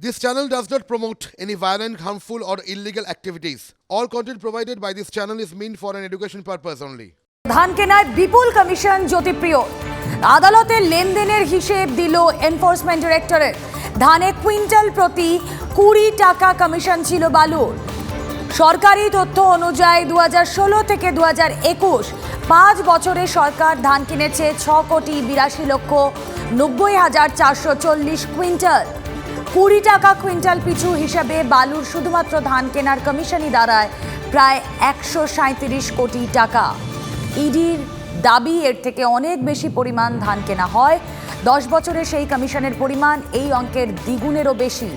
This channel does not promote any violent, harmful, or illegal activities. All content provided by this channel is meant for an education purpose only. ধান কেনায় বিপুল commission Jyotipriya আদালতের লেনদেনের হিসেব দিল enforcement ডিরেক্টরের ধানে quintal প্রতি কুড়ি টাকা কমিশন ছিল বালুর সরকারি তথ্য অনুযায়ী দু ষোলো থেকে দু একুশ পাঁচ বছরে সরকার ধান কিনেছে ছ কোটি বিরাশি লক্ষ নব্বই হাজার চারশো চল্লিশ কুইন্টাল কুড়ি টাকা কুইন্টাল পিছু হিসাবে বালুর শুধুমাত্র ধান কেনার কমিশনই দাঁড়ায় প্রায় একশো সাঁত্রিশ কোটি টাকা। ইডির দাবি, এর থেকে অনেক বেশি পরিমাণ ধান কেনা হয়। দশ বছরে সেই কমিশনের পরিমাণ এই অঙ্কের দ্বিগুণেরও বেশি,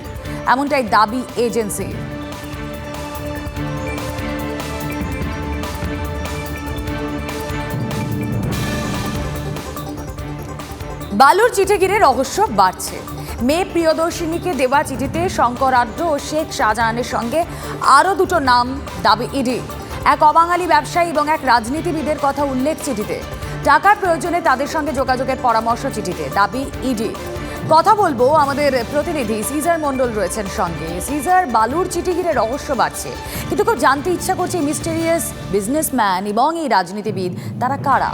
এমনটাই দাবি এজেন্সির বালুর চিঠে ঘিরে রহস্য বাড়ছে। মেয়ে প্রিয়দর্শিনীকে দেওয়া চিঠিতে শঙ্কর আড্ড ও শেখ শাহজাহানের সঙ্গে আরও দুটো নাম দাবি ইডি। এক অবাঙালি ব্যবসায়ী এবং এক রাজনীতিবিদের কথা উল্লেখ চিঠিতে। টাকার প্রয়োজনে তাদের সঙ্গে যোগাযোগের পরামর্শ চিঠিতে, দাবি ইডি। কথা বলব আমাদের প্রতিনিধি সিজার মণ্ডল রয়েছেন সঙ্গে। সিজার, বালুর চিঠি ঘিরে রহস্য বাড়ছে। কিন্তু খুব জানতে ইচ্ছা করছে মিস্টেরিয়াস বিজনেসম্যান এবং এই রাজনীতিবিদ তারা কারা?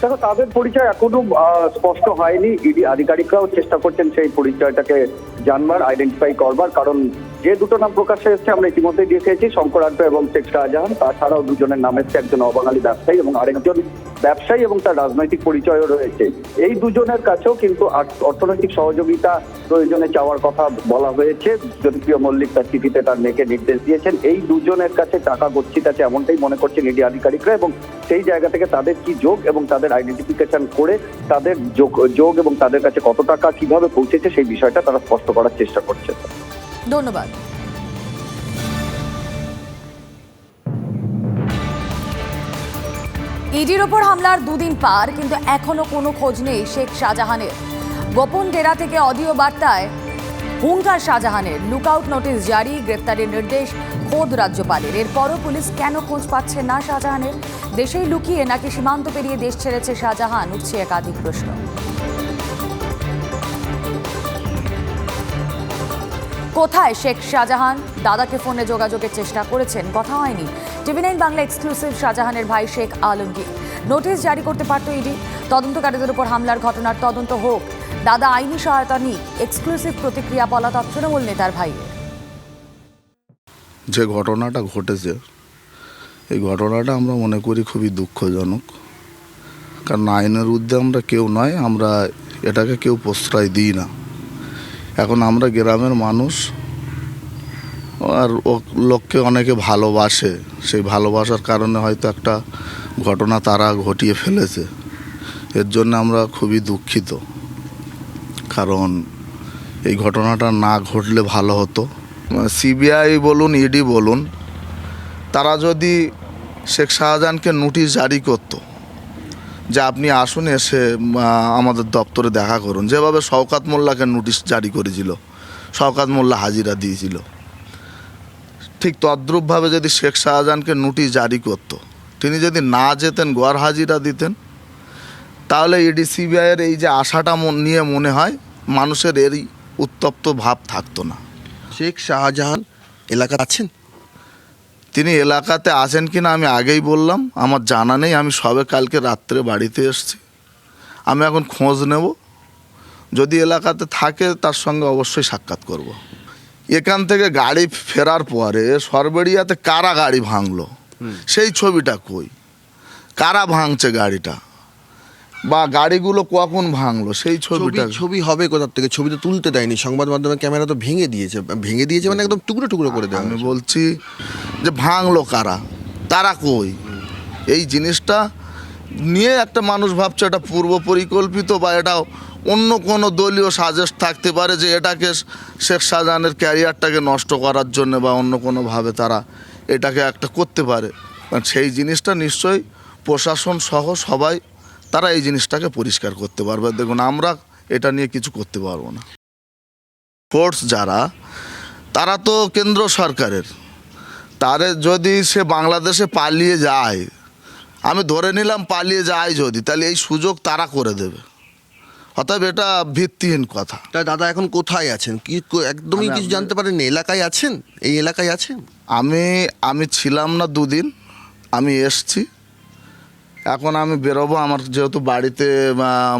দেখো, তাদের পরিচয় এখনও স্পষ্ট হয়নি। ইডি আধিকারিকরাও চেষ্টা করছেন সেই পরিচয়টাকে জানবার আইডেন্টিফাই করবার, কারণ যে দুটো নাম প্রকাশ্যে এসেছে, আমরা ইতিমধ্যেই দেখেছি শঙ্কর আড্ডা এবং শেখ শাহজাহান। তাছাড়াও দুজনের নাম এসছে, একজন অবাঙালি ব্যবসায়ী এবং আরেকজন ব্যবসায়ী এবং তার রাজনৈতিক পরিচয়ও রয়েছে। এই দুজনের কাছেও কিন্তু অর্থনৈতিক সহযোগিতা প্রয়োজনে চাওয়ার কথা বলা হয়েছে। জ্যোতিপ্রিয় মল্লিক তার চিঠিতে তার মেয়েকে নির্দেশ দিয়েছেন, এই দুজনের কাছে টাকা গচ্ছিত আছে এমনটাই মনে করছেন ইডি আধিকারিকরা এবং সেই জায়গা থেকে তাদের কি যোগ এবং তাদের আইডেন্টিফিকেশন করে তাদের যোগ যোগ এবং তাদের কাছে কত টাকা কীভাবে পৌঁছেছে সেই বিষয়টা তারা স্পষ্ট করার চেষ্টা করছে ধন্যবাদ। ইডির ওপর হামলার দুদিন পার, কিন্তু এখনও কোনো খোঁজ নেই শেখ শাহজাহানের। গোপন ডেরা থেকে অডিও বার্তায় হুঙ্কার শাহজাহানের। লুকআউট নোটিশ জারি, গ্রেপ্তারের নির্দেশ খোদ রাজ্যপালের। এরপরও পুলিশ কেন খোঁজ পাচ্ছে না শাহজাহানের? দেশেই লুকিয়ে নাকি সীমান্ত পেরিয়ে দেশ ছেড়েছে শাহজাহান? উঠছে একাধিক প্রশ্ন। কোথায় শেখ শাহজাহান? দাদাকে ফোনে যোগাযোগের চেষ্টা করেছেন, কথা হয়নি। টিভি নাইন বাংলা এক্সক্লুসিভ শাহজাহানের ভাই শেখ আলমগীর। নোটিশ জারি করতে পারত ইডি। তদন্তকারীদের উপর হামলার ঘটনার তদন্ত হোক। দাদা আইনি সহায়তা নিক এক্সক্লুসিভ প্রতিক্রিয়া পলাতক তৃণমূল নেতার ভাই। যে ঘটনাটা ঘটেছে, এই ঘটনাটা আমরা মনে করি খুবই দুঃখজনক। কারণ আইনের ঊর্ধ্বে আমরা কেউ নয়, আমরা এটাকে কেউ প্রশ্রয় দিই না। এখন আমরা গ্রামের মানুষ, আর ও লোককে অনেকে ভালোবাসে। সেই ভালোবাসার কারণে হয়তো একটা ঘটনা তারা ঘটিয়ে ফেলেছে। এর জন্য আমরা খুবই দুঃখিত। কারণ এই ঘটনাটা না ঘটলে ভালো হতো। সিবিআই বলুন, ইডি বলুন, তারা যদি শেখ শাহজাহানকে নোটিশ জারি করতো যে আপনি আসুন এসে আমাদের দপ্তরে দেখা করুন। যেভাবে শওকাত মোল্লাকে নোটিশ জারি করেছিল, শওকাত মোল্লা হাজিরা দিয়েছিল। ঠিক তদ্রূপভাবে যদি শেখ শাহজাহানকে নোটিশ জারি করত। তিনি যদি না যেতেন গড় হাজিরা দিতেন, তাহলে ইডি সিবিআইয়ের এই যে আশাটা নিয়ে মনে হয় মানুষের এরই উত্তপ্ত ভাব থাকতো না। শেখ শাহজাহান এলাকা আছেন? তিনি এলাকাতে আছেন কিনা আমি আগেই বললাম আমার জানা নেই আমি সবে কালকে রাত্রে বাড়িতে এসছি। আমি এখন খোঁজ নেব যদি এলাকাতে থাকে তার সঙ্গে অবশ্যই সাক্ষাৎ করব। এখান থেকে গাড়ি ফেরার পরে সরবেড়িয়াতে কারা গাড়ি ভাঙলো? সেই ছবিটা কই? কারা ভাঙছে গাড়িটা? বা গাড়িগুলো কখন ভাঙলো? সেই ছবিটা ছবি হবে কোথার থেকে? ছবি তো তুলতে দেয়নি। সংবাদ মাধ্যমে ক্যামেরা তো ভেঙে দিয়েছে। ভেঙে দিয়েছে মানে একদম টুকরো টুকরো করে দেওয়া আমি বলছি যে ভাঙলো কারা? তারা কই? এই জিনিসটা নিয়ে একটা মানুষ ভাবছে এটা পূর্ব পরিকল্পিত বা এটা অন্য কোনো দলীয় সাজেস্ট থাকতে পারে যে এটাকে শেখ শাহজাহানের ক্যারিয়ারটাকে নষ্ট করার জন্য বা অন্য কোনোভাবে তারা এটাকে একটা করতে পারে। সেই জিনিসটা নিশ্চয়ই প্রশাসন সহ সবাই তারা এই জিনিসটাকে পরিষ্কার করতে পারবে। দেখুন আমরা এটা নিয়ে কিছু করতে পারব না। ফোর্স যারা তারা তো কেন্দ্র সরকারের। তারে যদি সে বাংলাদেশে পালিয়ে যায় আমি ধরে নিলাম পালিয়ে যায় যদি তাহলে এই সুযোগ তারা করে দেবে। অতএব এটা ভিত্তিহীন কথা। তা দাদা এখন কোথায় আছেন? কি একদমই কিছু জানতে পারেননি? এলাকায় আছেন? এই এলাকায় আছেন? আমি আমি ছিলাম না দুদিন। আমি এসছি। এখন আমি বেরোবো, আমার যেহেতু বাড়িতে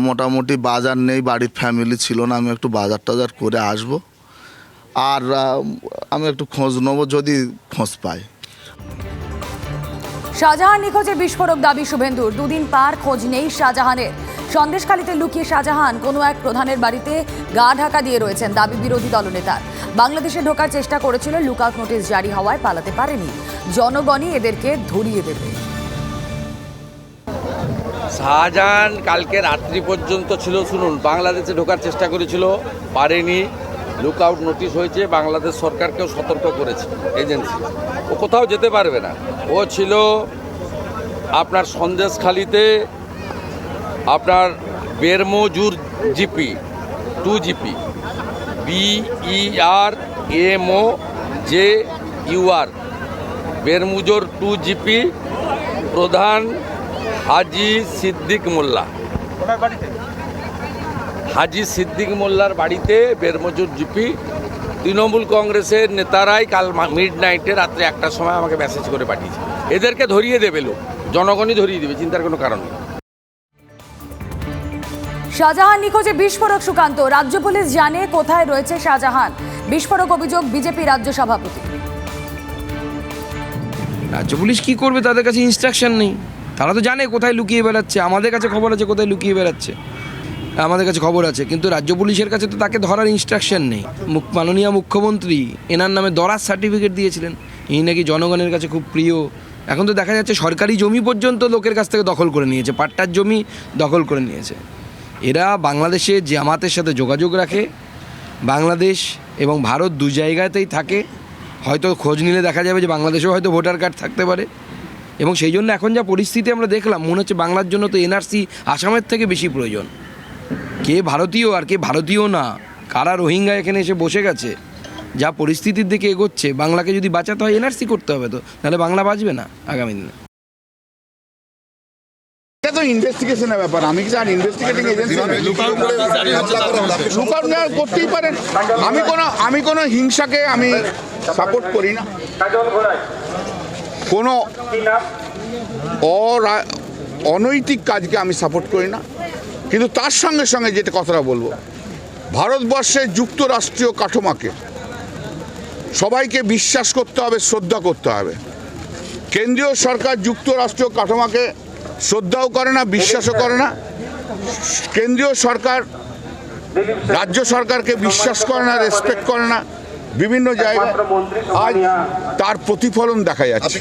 মোটামুটি বাজার নেই, বাড়ির ফ্যামিলি ছিল না, আমি একটু বাজার টাজার করে আসব। আর আমি একটু খোঁজ নেব যদি খোঁজ পাই। শাহজাহান নিখোঁজে বিস্ফোরক দাবি শুভেন্দুর। দুদিন পার খোঁজ নেই শাহজাহানের। সন্দেশখালিতে লুকিয়ে শাহজাহান কোনো এক প্রধানের বাড়িতে গা ঢাকা দিয়ে রয়েছেন দাবি বিরোধী দলনেতার। বাংলাদেশে ঢোকার চেষ্টা করেছিল লুকআউট নোটিশ জারি হওয়ায় পালাতে পারেনি। জনগণই এদেরকে ধরিয়ে দেবে। শাহজাহান কালকে রাত্রি পর্যন্ত ছিল, শুনুন, বাংলাদেশে ঢোকার চেষ্টা করেছিল, পারেনি। লুক আউট নোটিশ হয়েছে, বাংলাদেশ সরকারকেও সতর্ক করেছে এজেন্সি ও কোথাও যেতে পারবে না। ও ছিল আপনার সন্দেশখালিতে, আপনার Bermajur GP, two GP B E R M O J U R Bermajur two GP প্রধান হাজি সিদ্দিক মোল্লা। হাজি সিদ্দিক মোল্লার বাড়িতে বেরমজুর জিপি তৃণমূল কংগ্রেসের নেতারাই কাল মিড নাইটে রাত্রে একটার সময় আমাকে মেসেজ করে পাঠিয়েছে। এদেরকে ধরিয়ে দেবে লোক জনগণই ধরিয়ে দেবে চিন্তার কোনো কারণ নেই। শাহজাহান নিখোঁজে বিস্ফোরক সুকান্ত রাজ্য পুলিশ জানে কোথায় রয়েছে শাহজাহান। বিস্ফোরক অভিযোগ বিজেপি রাজ্য সভাপতি। রাজ্য পুলিশ কী করবে? তাদের কাছে ইনস্ট্রাকশন নেই। তারা তো জানে কোথায় লুকিয়ে বেড়াচ্ছে, আমাদের কাছে খবর আছে কোথায় লুকিয়ে বেড়াচ্ছে, আমাদের কাছে খবর আছে, কিন্তু রাজ্য পুলিশের কাছে তো তাকে ধরার ইনস্ট্রাকশন নেই। মাননীয় মুখ্যমন্ত্রী, এনার নামে দরার সার্টিফিকেট দিয়েছিলেন, ইনি নাকি জনগণের কাছে খুব প্রিয়। এখন তো দেখা যাচ্ছে সরকারি জমি পর্যন্ত লোকের কাছ থেকে দখল করে নিয়েছে, পাট্টার জমি দখল করে নিয়েছে। এরা বাংলাদেশে জামাতের সাথে যোগাযোগ রাখে, বাংলাদেশ এবং ভারত দু জায়গাতেই থাকে। হয়তো খোঁজ নিলে দেখা যাবে যে বাংলাদেশেও হয়তো ভোটার কার্ড থাকতে পারে। এবং সেই জন্য এখন যা পরিস্থিতি আমরা দেখলাম মনে হচ্ছে বাংলার জন্য তো এনআরসি আসামের থেকে বেশি প্রয়োজন। কে ভারতীয় আর কে ভারতীয় না কারা রোহিঙ্গা এখানে এসে বসে গেছে যা পরিস্থিতির দিকে এগোচ্ছে বাংলাকে যদি বাঁচাতে হয় এনআরসি করতে হবে তো তাহলে বাংলা বাঁচবে না আগামী দিনে। এটা তো ইনভেস্টিগেশনের ব্যাপার আমি কি জানি ইনভেস্টিগেটিং এজেন্সি লুকআউট নেওয়া করতেই পারেন। আমি কোনো আমি কোনো হিংসাকে আমি সাপোর্ট করি না। কোনো অরা- অনৈতিক কাজকে আমি সাপোর্ট করি না। কিন্তু তার সঙ্গে সঙ্গে যেটা কথাটা বলব ভারতবর্ষের যুক্তরাষ্ট্রীয় কাঠামাকে সবাইকে বিশ্বাস করতে হবে, শ্রদ্ধা করতে হবে। কেন্দ্রীয় সরকার যুক্তরাষ্ট্রীয় কাঠামাকে শ্রদ্ধাও করে না, বিশ্বাসও করে না। কেন্দ্রীয় সরকার রাজ্য সরকারকে বিশ্বাস করে না রেসপেক্ট করে না। বিভিন্ন জায়গায় আজ তার প্রতিফলন দেখা যাচ্ছে।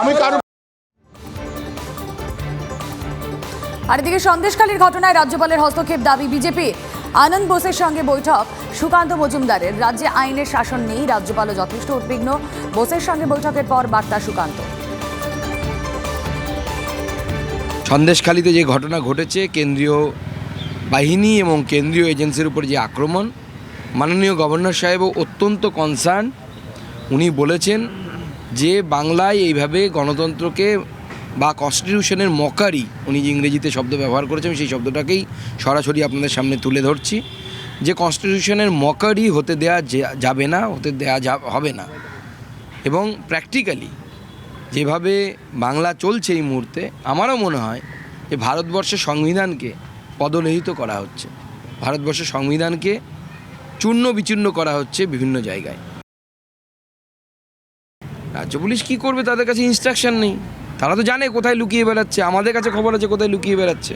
আমি কারও আর এদিকে সন্দেশকালীর ঘটনায় রাজ্যপালের হস্তক্ষেপ দাবি বিজেপির আনন্দ বোসের সঙ্গে বৈঠক। সুকান্ত মজুমদারের রাজ্যে আইনের শাসন নেই রাজ্যপালও যথেষ্ট উদ্বিগ্ন। বোসের সঙ্গে বৈঠকের পর বার্তা সুকান্ত। সন্দেশখালীতে যে ঘটনা ঘটেছে কেন্দ্রীয় বাহিনী এবং কেন্দ্রীয় এজেন্সির উপর যে আক্রমণ মাননীয় গভর্নর সাহেবও অত্যন্ত কনসার্ন উনি বলেছেন যে বাংলায় এইভাবে গণতন্ত্রকে বা কনস্টিটিউশনের মকারি, উনি যে ইংরেজিতে শব্দ ব্যবহার করেছেন সেই শব্দটাকেই সরাসরি আপনাদের সামনে তুলে ধরছি। যে কনস্টিটিউশনের মকারি হতে দেয়া যাবে না, হতে দেয়া হবে না। এবং প্র্যাকটিক্যালি যেভাবে বাংলা চলছে এই মুহূর্তে, আমারও মনে হয় যে ভারতবর্ষের সংবিধানকে পদলেহিত করা হচ্ছে। ভারতবর্ষের সংবিধানকে চূর্ণ বিচূর্ণ করা হচ্ছে বিভিন্ন জায়গায়। রাজ্য পুলিশ কী করবে তাদের কাছে ইনস্ট্রাকশন নেই। তারা তো জানে কোথায় লুকিয়ে বেড়াচ্ছে, আমাদের কাছে খবর আছে কোথায় লুকিয়ে বেড়াচ্ছে।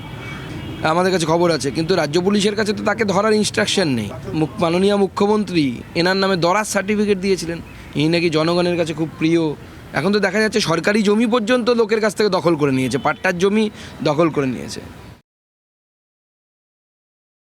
আমাদের কাছে খবর আছে, কিন্তু রাজ্য পুলিশের কাছে তো তাকে ধরার ইনস্ট্রাকশন নেই। মাননীয় মুখ্যমন্ত্রী এনার নামে দরাজ সার্টিফিকেট দিয়েছিলেন। ইনি নাকি জনগণের কাছে খুব প্রিয়। এখন তো দেখা যাচ্ছে সরকারি জমি পর্যন্ত লোকের কাছ থেকে দখল করে নিয়েছে, পাট্টার জমি দখল করে নিয়েছে।